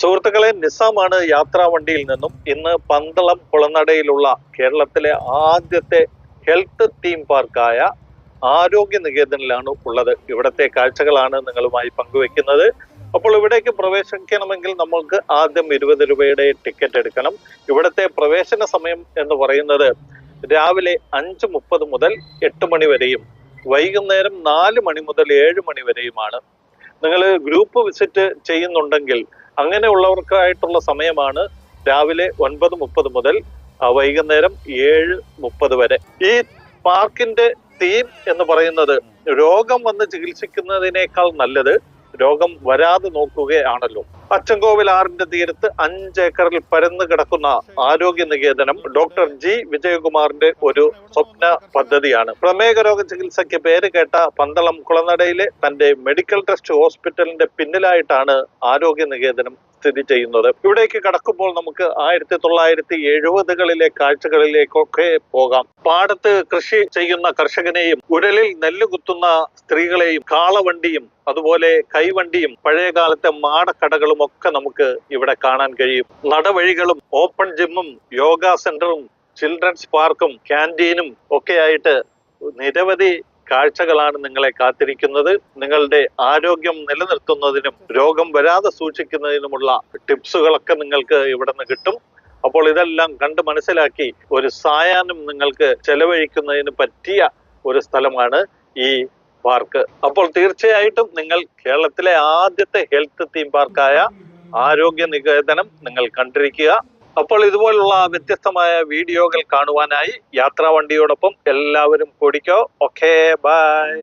സുഹൃത്തുക്കളെ നിസാമാണ് യാത്രാ വണ്ടിയിൽ നിന്നും ഇന്ന് പന്തളം കുളനടയിലുള്ള കേരളത്തിലെ ആദ്യത്തെ ഹെൽത്ത് തീം പാർക്കായ ആരോഗ്യ നികേതനിലാണ് ഉള്ളത്. ഇവിടത്തെ കാഴ്ചകളാണ് നിങ്ങളുമായി പങ്കുവെക്കുന്നത്. അപ്പോൾ ഇവിടേക്ക് പ്രവേശിക്കണമെങ്കിൽ നമ്മൾക്ക് ആദ്യം ഇരുപത് രൂപയുടെ ടിക്കറ്റ് എടുക്കണം. ഇവിടത്തെ പ്രവേശന സമയം എന്ന് പറയുന്നത് രാവിലെ അഞ്ച് മുപ്പത് മുതൽ എട്ട് മണി വരെയും വൈകുന്നേരം നാല് മണി മുതൽ ഏഴ് മണി വരെയുമാണ്. നിങ്ങൾ ഗ്രൂപ്പ് വിസിറ്റ് ചെയ്യുന്നുണ്ടെങ്കിൽ അങ്ങനെയുള്ളവർക്കായിട്ടുള്ള സമയമാണ് രാവിലെ ഒൻപത് മുപ്പത് മുതൽ വൈകുന്നേരം ഏഴ് മുപ്പത് വരെ. ഈ പാർക്കിന്റെ തീം എന്ന് പറയുന്നത് രോഗം വന്ന് ചികിത്സിക്കുന്നതിനേക്കാൾ നല്ലത് രോഗം വരാതെ നോക്കുകയാണല്ലോ. അച്ചൻകോവിൽ ആറിന്റെ തീരത്ത് അഞ്ച് ഏക്കറിൽ പരന്നു കിടക്കുന്ന ആരോഗ്യ നികേതനം ഡോക്ടർ ജി വിജയകുമാറിന്റെ ഒരു സ്വപ്ന പദ്ധതിയാണ്. പ്രമേഹ രോഗ ചികിത്സയ്ക്ക് പേര് കേട്ട പന്തളം കുളനടയിലെ തന്റെ മെഡിക്കൽ ട്രസ്റ്റ് ഹോസ്പിറ്റലിന്റെ പിന്നിലായിട്ടാണ് ആരോഗ്യ നികേതനം സ്ഥിതി ചെയ്യുന്നത്. ഇവിടേക്ക് കടക്കുമ്പോൾ നമുക്ക് ആയിരത്തി തൊള്ളായിരത്തി എഴുപതുകളിലെ കാഴ്ചകളിലേക്കൊക്കെ പോകാം. പാടത്ത് കൃഷി ചെയ്യുന്ന കർഷകനെയും ഉരലിൽ നെല്ല് കുത്തുന്ന സ്ത്രീകളെയും കാളവണ്ടിയും അതുപോലെ കൈവണ്ടിയും പഴയ കാലത്തെ മാടക്കടകളും ഒക്കെ നമുക്ക് ഇവിടെ കാണാൻ കഴിയും. നടവഴികളും ഓപ്പൺ ജിമ്മും യോഗ സെന്ററും ചിൽഡ്രൻസ് പാർക്കും ക്യാന്റീനും ഒക്കെയായിട്ട് നിരവധി കാഴ്ചകളാണ് നിങ്ങളെ കാത്തിരിക്കുന്നത്. നിങ്ങളുടെ ആരോഗ്യം നിലനിർത്തുന്നതിനും രോഗം വരാതെ സൂക്ഷിക്കുന്നതിനുമുള്ള ടിപ്സുകളൊക്കെ നിങ്ങൾക്ക് ഇവിടെ നിന്ന് കിട്ടും. അപ്പോൾ ഇതെല്ലാം കണ്ട് മനസ്സിലാക്കി ഒരു സായാഹ്നം നിങ്ങൾക്ക് ചെലവഴിക്കുന്നതിന് പറ്റിയ ഒരു സ്ഥലമാണ് ഈ പാർക്ക്. അപ്പോൾ തീർച്ചയായിട്ടും നിങ്ങൾ കേരളത്തിലെ ആദ്യത്തെ ഹെൽത്ത് തീം പാർക്കായ ആരോഗ്യ നികേതനം നിങ്ങൾ കണ്ടിരിക്കുക. അപ്പോൾ ഇതുപോലുള്ള വ്യത്യസ്തമായ വീഡിയോകൾ കാണുവാനായി യാത്രാ വണ്ടിയോടൊപ്പം എല്ലാവരും കൂടിക്കോ. Okay bye